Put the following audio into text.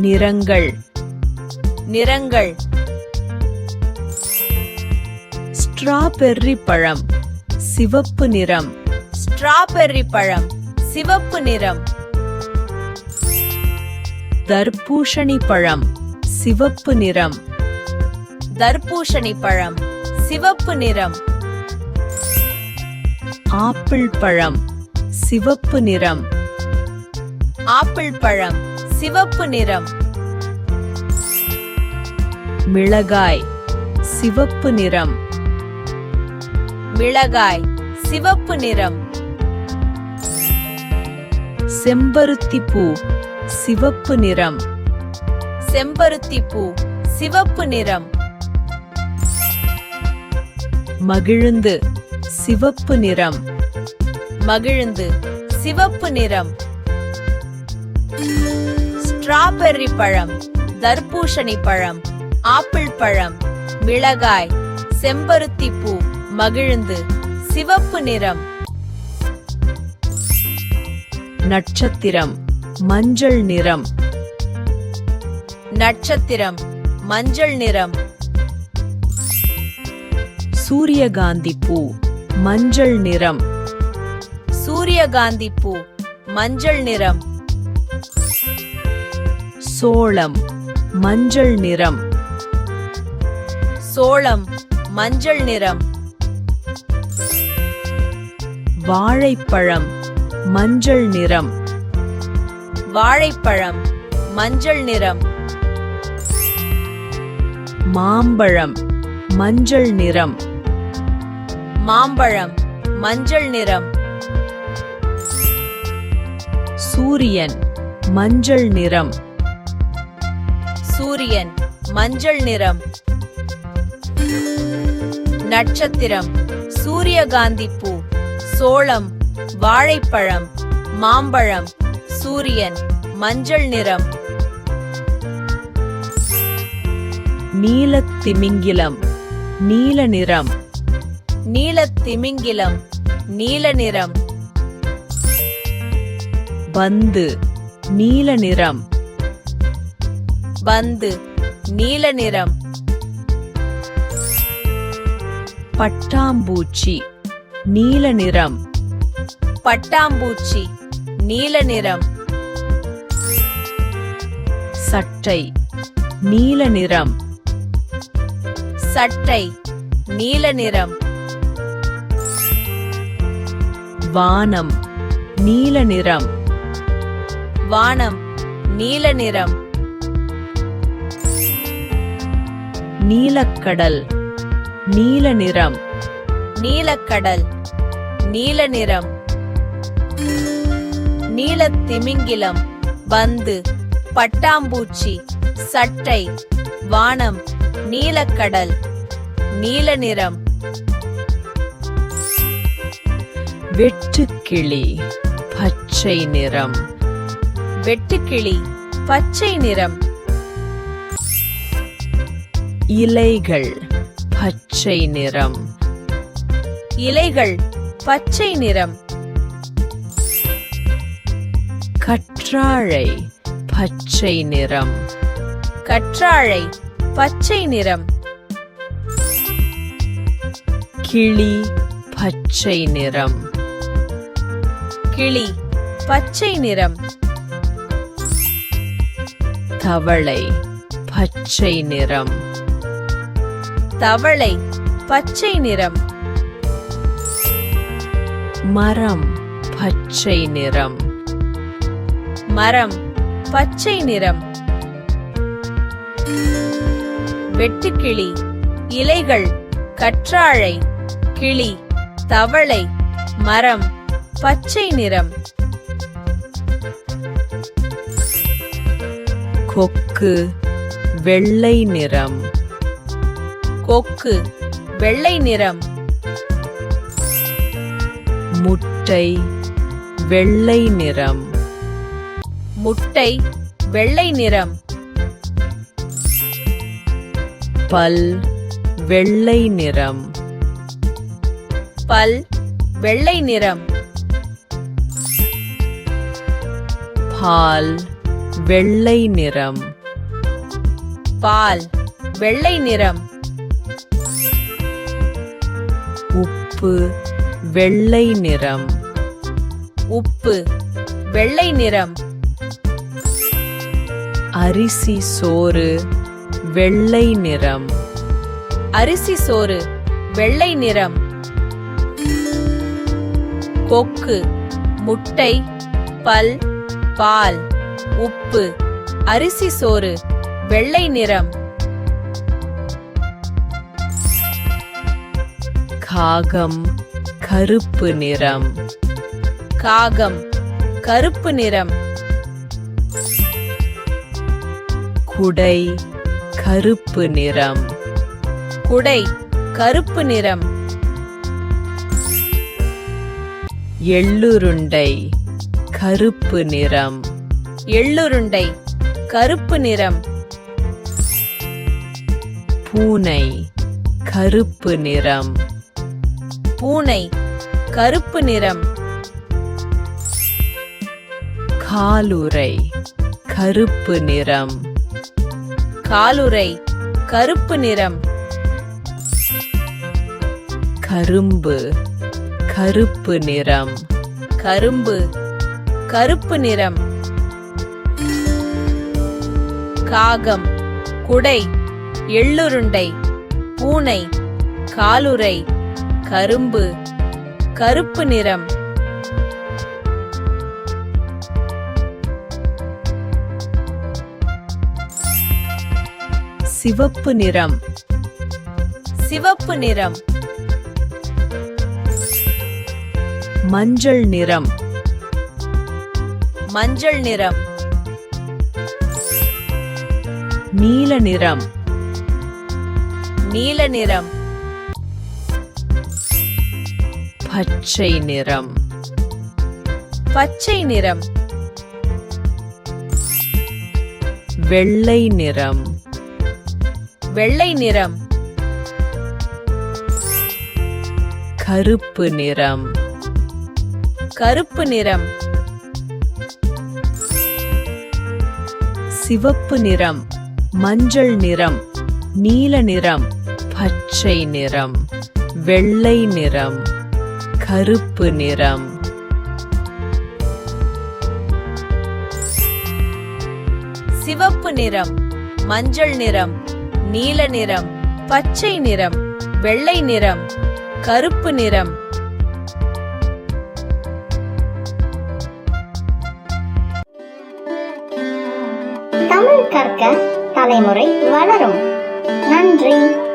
நிறங்கள். நிறங்கள். ஸ்ட்ராபெர்ரி பழம் சிவப்பு நிறம். ஸ்ட்ராபெர்ரி பழம் சிவப்பு நிறம். தர்பூஷணி பழம் சிவப்பு நிறம். தர்பூஷணி பழம் சிவப்பு நிறம். ஆப்பிள் பழம் சிவப்பு நிறம். ஆப்பிள் பழம் சிவப்பு நிறம். மிளகாய் சிவப்பு நிறம். மிளகாய் சிவப்பு நிறம். செம்பருத்தி பூ சிவப்பு நிறம். செம்பருத்தி பூ சிவப்பு நிறம். மகிழுந்து சிவப்பு நிறம். மகிழுந்து சிவப்பு நிறம். ஸ்ட்ராபெர்ரி பழம் தர்பூஷணி பழம் ஆப்பிள் பழம் மிளகாய் செம்பருத்தி பூ மகிழ்ந்து சிவப்பு நிறம். நட்சத்திரம் மஞ்சள் நிறம். நட்சத்திரம் மஞ்சள் நிறம். சூரியகாந்தி பூ மஞ்சள் நிறம். சூரியகாந்தி பூ மஞ்சள் நிறம். சோளம் மஞ்சள் நிறம். சோளம் மஞ்சள் நிறம். வாழைப்பழம் மஞ்சள் நிறம். வாழைப்பழம் மஞ்சள் நிறம். மாம்பழம் மஞ்சள் நிறம். மாம்பழம் மஞ்சள் நிறம். சூரியன் மஞ்சள் நிறம். சூரியன் மஞ்சள் நிறம். நட்சத்திரம் சூரியகாந்தி பூ. சோளம் வாழைப்பழம் மாம்பழம். சூரியன் மஞ்சள் நிறம். நீலத்திமிங்கிலம் நீல நிறம். நீலத்திமிங்கிலம் நீல நிறம். பந்து நீல நிறம். பந்து நீல நிறம். பட்டாம்பூச்சி நீல நிறம். பட்டாம்பூச்சி நீல நிறம். சட்டை நீல நிறம். சட்டை நீல நிறம். வானம் நீல நிறம். வானம் நீல நிறம். நீலக்கடல் நீல நிறம். நீலக்கடல் நீல நிறம். நீலத்திமிங்கிலம் பந்து பட்டாம்பூச்சி சட்டை வானம் நீலக்கடல் நீல நிறம். வெட்டுக்கிளி பச்சை நிறம். வெட்டுக்கிளி பச்சை நிறம். இலைகள் பச்சை நிறம். இலைகள் பச்சை நிறம். கற்றாழை பச்சை நிறம். கற்றாழை பச்சை நிறம். கிளி பச்சை நிறம். கிளி பச்சை நிறம். தவளை பச்சை நிறம். தவளை பச்சை நிறம். மரம் பச்சை நிறம். மரம் பச்சை நிறம். வெட்டுக்கிளி இலைகள் கற்றாழை கிளி தவளை மரம் பச்சை நிறம். கொக்கு வெள்ளை நிறம். கொக்கு வெள்ளை நிறம். முட்டை வெள்ளை நிறம். முட்டை வெள்ளை நிறம். பல் வெள்ளை நிறம். பல் வெள்ளை நிறம். பால் வெள்ளை நிறம். பால் வெள்ளை நிறம். உப்பு வெள்ளை நிறம். உப்பு வெள்ளை நிறம். அரிசி சோறு வெள்ளை நிறம். அரிசி சோறு வெள்ளை நிறம். கொக்கு முட்டை பல் பால். உப்பு அரிசி சோறு வெள்ளை நிறம். காகம் கருப்பு நிறம். காகம் கருப்பு நிறம். குடை கருப்பு நிறம். குடை கருப்பு நிறம். எள்ளுருண்டை கருப்பு நிறம். எள்ளுருண்டை கருப்பு நிறம். பூனை கருப்பு நிறம். பூனை கருப்பு நிறம். காலுரை கருப்பு நிறம். காலுரை கருப்பு நிறம். கரும்பு கருப்பு நிறம். கரும்பு கருப்பு நிறம். காகம் குடை எள்ளுருண்டை. பூனை காலுரை கரும்பு கருப்பு நிறம். சிவப்பு நிறம். சிவப்பு நிறம். மஞ்சள் நிறம். மஞ்சள் நிறம். நீல நிறம். நீல நிறம். பச்சை நிறம். பச்சை நிறம். வெள்ளை நிறம். வெள்ளை நிறம். கருப்பு நிறம். கருப்பு நிறம். சிவப்பு நிறம். மஞ்சள் நிறம். நீல நிறம். பச்சை நிறம். வெள்ளை நிறம். கருப்பு நிறம். சிவப்பு நிறம் மஞ்சள் நிறம் நீல நிறம் பச்சை நிறம் வெள்ளை நிறம் கருப்பு நிறம். தமிழ் கற்க தலைமுறை வளரும். நன்றி.